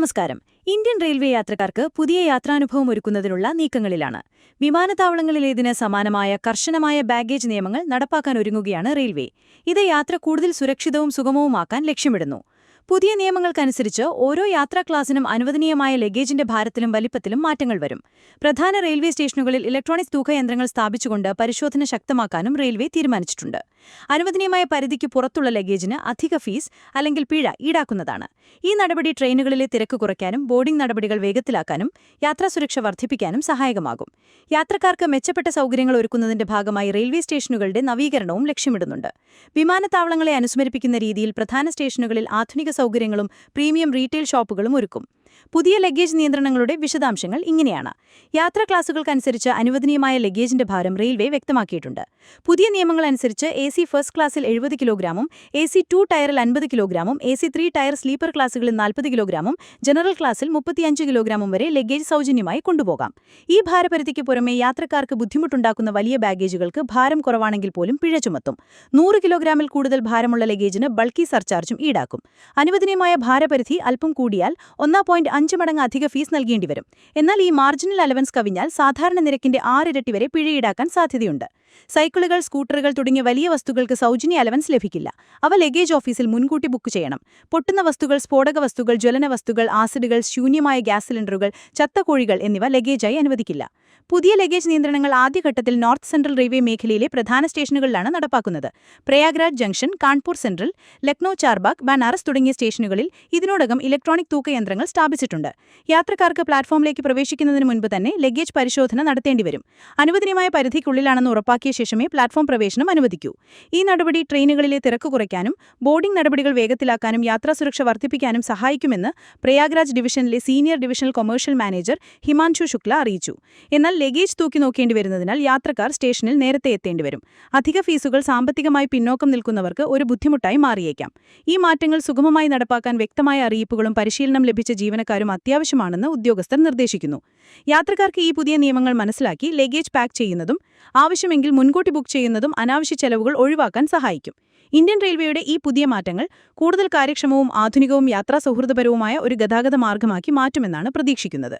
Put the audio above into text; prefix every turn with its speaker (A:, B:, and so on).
A: നമസ്കാരം. Indian railway യാത്രക്കാർക്ക് പുതിയ യാത്രാനുഭവം ഒരുക്കുന്നതിനുള്ള നീക്കങ്ങളിലാണ്. വിമാനത്താവളങ്ങളിലേതിന് സമാനമായ കർശനമായ ബാഗേജ് നിയമങ്ങൾ നടപ്പാക്കാൻ ഒരുങ്ങുകയാണ് റെയിൽവേ. ഇത് യാത്ര കൂടുതൽ സുരക്ഷിതവും സുഗമവുമാക്കാൻ ലക്ഷ്യമിടുന്നു. പുതിയ നിയമങ്ങൾക്കനുസരിച്ച് ഓരോ യാത്രാ ക്ലാസിനും അനുവദനീയമായ ലഗേജിന്റെ ഭാരത്തിലും വലിപ്പത്തിലും മാറ്റങ്ങൾ വരും. പ്രധാന റെയിൽവേ സ്റ്റേഷനുകളിൽ ഇലക്ട്രോണിക് തൂക്കയന്ത്രങ്ങൾ സ്ഥാപിച്ചുകൊണ്ട് പരിശോധന ശക്തമാക്കാനും റെയിൽവേ തീരുമാനിച്ചിട്ടുണ്ട്. അനുവദനീയമായ പരിധിക്ക് പുറത്തുള്ള ലഗേജിന് അധിക ഫീസ് അല്ലെങ്കിൽ പിഴ ഈടാക്കുന്നതാണ്. ഈ നടപടി ട്രെയിനുകളിലെ തിരക്ക് കുറയ്ക്കാനും ബോർഡിംഗ് നടപടികൾ വേഗത്തിലാക്കാനും യാത്രാസുരക്ഷ വർദ്ധിപ്പിക്കാനും സഹായകമാകും. യാത്രക്കാർക്ക് മെച്ചപ്പെട്ട സൗകര്യങ്ങൾ ഒരുക്കുന്നതിന്റെ ഭാഗമായി റെയിൽവേ സ്റ്റേഷനുകളുടെ നവീകരണവും ലക്ഷ്യമിടുന്നുണ്ട്. വിമാനത്താവളങ്ങളെ അനുസ്മരിപ്പിക്കുന്ന രീതിയിൽ പ്രധാന സ്റ്റേഷനുകളിൽ ആധുനിക സൗകര്യങ്ങളും പ്രീമിയം റീറ്റെയിൽ ഷോപ്പുകളും ഒരുക്കും. പുതിയ ലഗേജ് നിയന്ത്രണങ്ങളുടെ വിശദാംശങ്ങൾ ഇങ്ങനെയാണ്. യാത്രാ ക്ലാസുകൾക്കനുസരിച്ച് അനുവദനീയമായ ലഗേജിന്റെ ഭാരം റെയിൽവേ വ്യക്തമാക്കിയിട്ടുണ്ട്. പുതിയ നിയമങ്ങളനുസരിച്ച് എ സി ഫസ്റ്റ് ക്ലാസ്സിൽ എഴുപത് കിലോഗ്രാമും എ സി ടു ടയറിൽ അൻപത് കിലോഗ്രാമും A C three tier sleeper ക്ലാസുകളിൽ നാൽപ്പത് കിലോഗ്രാമും ജനറൽ ക്ലാസ്സിൽ മുപ്പത്തിയഞ്ച് കിലോഗ്രാമും വരെ ലഗേജ് സൗജന്യമായി കൊണ്ടുപോകാം. ഈ ഭാരപരിധിക്ക് പുറമെ യാത്രക്കാർക്ക് ബുദ്ധിമുട്ടുണ്ടാക്കുന്ന വലിയ ബാഗേജുകൾക്ക് ഭാരം കുറവാണെങ്കിൽ പോലും പിഴ ചുമത്തും. നൂറ് കിലോഗ്രാമിൽ കൂടുതൽ ഭാരമുള്ള ലഗേജിന് ബൾക്കി സർചാർജും ഈടാക്കും. അനുവദനീയമായ ഭാരപരിധി അല്പം കൂടിയാൽ ഒന്നാം പോയിന്റ് അഞ്ച് മടങ്ങ് അധിക ഫീസ് നൽകേണ്ടി വരും. എന്നാൽ ഈ മാർജിനൽ അലവൻസ് കവിഞ്ഞാൽ സാധാരണ നിരക്കിന്റെ ആറിരട്ടി വരെ പിഴ ഈടാക്കാൻ സാധ്യതയുണ്ട്. സൈക്കിളുകൾ സ്കൂട്ടറുകൾ തുടങ്ങിയ വലിയ വസ്തുക്കൾക്ക് സൗജന്യ അലവൻസ് ലഭിക്കില്ല. അവ ലഗേജ് ഓഫീസിൽ മുൻകൂട്ടി ബുക്ക് ചെയ്യണം. പൊട്ടുന്ന വസ്തുക്കൾ സ്ഫോടക വസ്തുക്കൾ ജ്വലന വസ്തുക്കൾ ആസിഡുകൾ ശൂന്യമായ ഗ്യാസ് സിലിണ്ടറുകൾ ചത്തക്കോഴികൾ എന്നിവ ലഗേജായി അനുവദിക്കില്ല. പുതിയ ലഗേജ് നിയന്ത്രണങ്ങൾ ആദ്യഘട്ടത്തിൽ നോർത്ത് സെൻട്രൽ റെയിൽവേ മേഖലയിലെ പ്രധാന സ്റ്റേഷനുകളിലാണ് നടപ്പാക്കുന്നത്. പ്രയാഗ്രാജ് ജംഗ്ഷൻ കാൺപൂർ സെൻട്രൽ ലക്നൌ ചാർബാഗ് ബനാറസ് തുടങ്ങിയ സ്റ്റേഷനുകളിൽ ഇതിനോടകം ഇലക്ട്രോണിക് തൂക്കയന്ത്രങ്ങൾ സ്ഥാപിച്ചിട്ടുണ്ട്. യാത്രക്കാർക്ക് പ്ലാറ്റ്ഫോമിലേക്ക് പ്രവേശിക്കുന്നതിന് മുൻപ് തന്നെ ലഗേജ് പരിശോധന നടത്തേണ്ടിവരും അനുവദനീയമായ പരിധിക്കുള്ളിലാണെന്ന് ഉറപ്പാക്കിയ ശേഷമേ പ്ലാറ്റ്ഫോം പ്രവേശനം അനുവദിക്കൂ. ഈ നടപടി ട്രെയിനുകളിലെ തിരക്ക് കുറയ്ക്കാനും ബോർഡിംഗ് നടപടികൾ വേഗത്തിലാക്കാനും യാത്രാസുരക്ഷ വർദ്ധിപ്പിക്കാനും സഹായിക്കുമെന്ന് പ്രയാഗ്രാജ് ഡിവിഷനിലെ senior divisional commercial manager Himanshu Shukla അറിയിച്ചു. എന്നാൽ ലഗേജ് തൂക്കി നോക്കേണ്ടി വരുന്നതിനാൽ യാത്രക്കാർ സ്റ്റേഷനിൽ നേരത്തെ എത്തേണ്ടി വരും. അധിക ഫീസുകൾ സാമ്പത്തികമായി പിന്നോക്കം നിൽക്കുന്നവർക്ക് ഒരു ബുദ്ധിമുട്ടായി മാറിയേക്കാം. ഈ മാറ്റങ്ങൾ സുഗമമായി നടപ്പാക്കാൻ വ്യക്തമായ അറിയിപ്പുകളും പരിശീലനം ലഭിച്ച ജീവനക്കാരും അത്യാവശ്യമാണെന്ന് ഉദ്യോഗസ്ഥർ നിർദ്ദേശിക്കുന്നു. യാത്രക്കാർക്ക് ഈ പുതിയ നിയമങ്ങൾ മനസ്സിലാക്കി ലഗേജ് പാക്ക് ചെയ്യുന്നതും ആവശ്യമെങ്കിൽ മുൻകൂട്ടി ബുക്ക് ചെയ്യുന്നതും അനാവശ്യ ചെലവുകൾ ഒഴിവാക്കാൻ സഹായിക്കും. ഇന്ത്യൻ റെയിൽവേയുടെ ഈ പുതിയ മാറ്റങ്ങൾ കൂടുതൽ കാര്യക്ഷമവും ആധുനികവും യാത്രാ സൗഹൃദപരവുമായ ഒരു ഗതാഗത മാർഗമാക്കി മാറ്റുമെന്നാണ് പ്രതീക്ഷിക്കുന്നത്.